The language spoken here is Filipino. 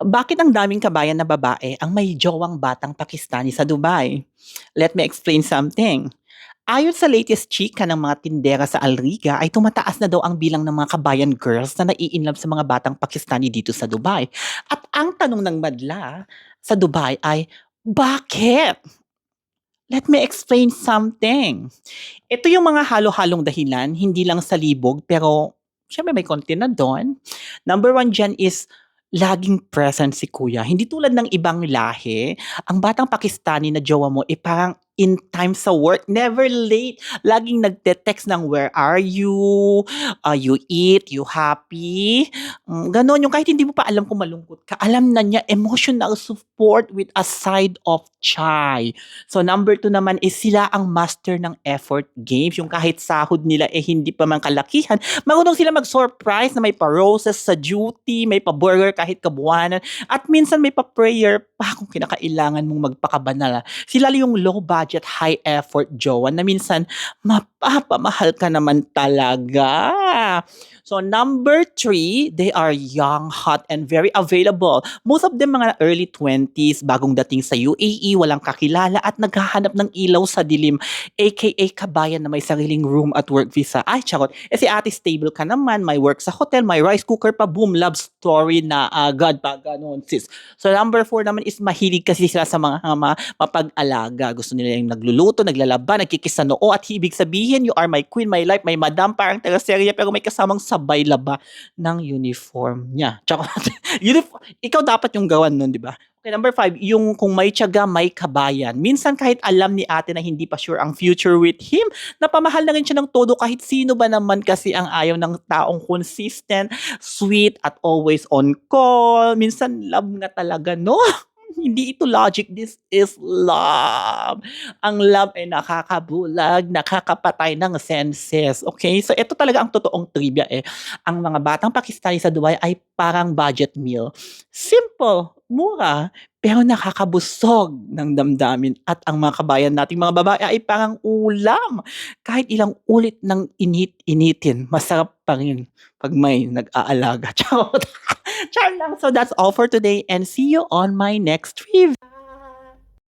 Bakit ang daming kabayan na babae ang may jowang batang Pakistani sa Dubai? Let me explain something. Ayon sa latest chika ng mga tindera sa Alriga ay tumataas na daw ang bilang ng mga kabayan girls na nai-inlove sa mga batang Pakistani dito sa Dubai. At ang tanong ng madla sa Dubai ay, bakit? Let me explain something. Ito yung mga halo-halong dahilan, hindi lang sa libog, pero syempre may konti na doon. Number one dyan is laging present si kuya. Hindi tulad ng ibang lahi, ang batang Pakistani na jowa mo, eh parang in time sa work, never late. Laging nagte-text ng where are you, uh, you eat, you happy. Mm, ganon yung kahit hindi mo pa alam kung malungkot ka, alam na niya emotional support with a side of chai. So number two naman is sila ang master ng effort games. Yung kahit sahod nila eh hindi pa man kalakihan, marunong sila mag-surprise na may pa-roses sa duty, may pa-burger kahit kabuwanan, at minsan may pa-prayer pa kung kinakailangan mong magpakabanala. Sila yung low budget, high effort jowa na minsan mapapamahal ka naman talaga. So number three, they are young, hot, and very available. Most of them mga early 20s, bagong dating sa UAE, walang kakilala at naghahanap ng ilaw sa dilim, aka kabayan na may sariling room at work visa. Ay, charot. Eh si ate stable ka naman, may work sa hotel, may rice cooker pa, boom, love story na agad pa, ganun sis. So number four naman is mahilig kasi sila sa mga, mga mapag-alaga. Gusto nila yung nagluluto, naglalaba, nagkikisa noo at ibig sabihin, you are my queen, my life, my madam, parang teleserye pero may kasamang sabay laba ng uniform niya. Tsaka, ikaw dapat yung gawan nun, di ba? Okay, number five, yung kung may tiyaga, may kabayan. Minsan kahit alam ni ate na hindi pa sure ang future with him, napamahal na rin siya ng todo kahit sino ba naman kasi ang ayaw ng taong consistent, sweet, at always on call. Minsan love na talaga, no? Hindi ito logic, this is love. Ang love ay nakakabulag, nakakapatay ng senses. Okay? So ito talaga ang totoong trivia eh. Ang mga batang Pakistani sa Dubai ay parang budget meal. Simple, mura, pero nakakabusog ng damdamin. At ang mga kabayan nating mga babae ay parang ulam. Kahit ilang ulit ng init-initin, masarap pa rin pag may nag-aalaga. Charot! Char lang. So that's all for today and see you on my next review.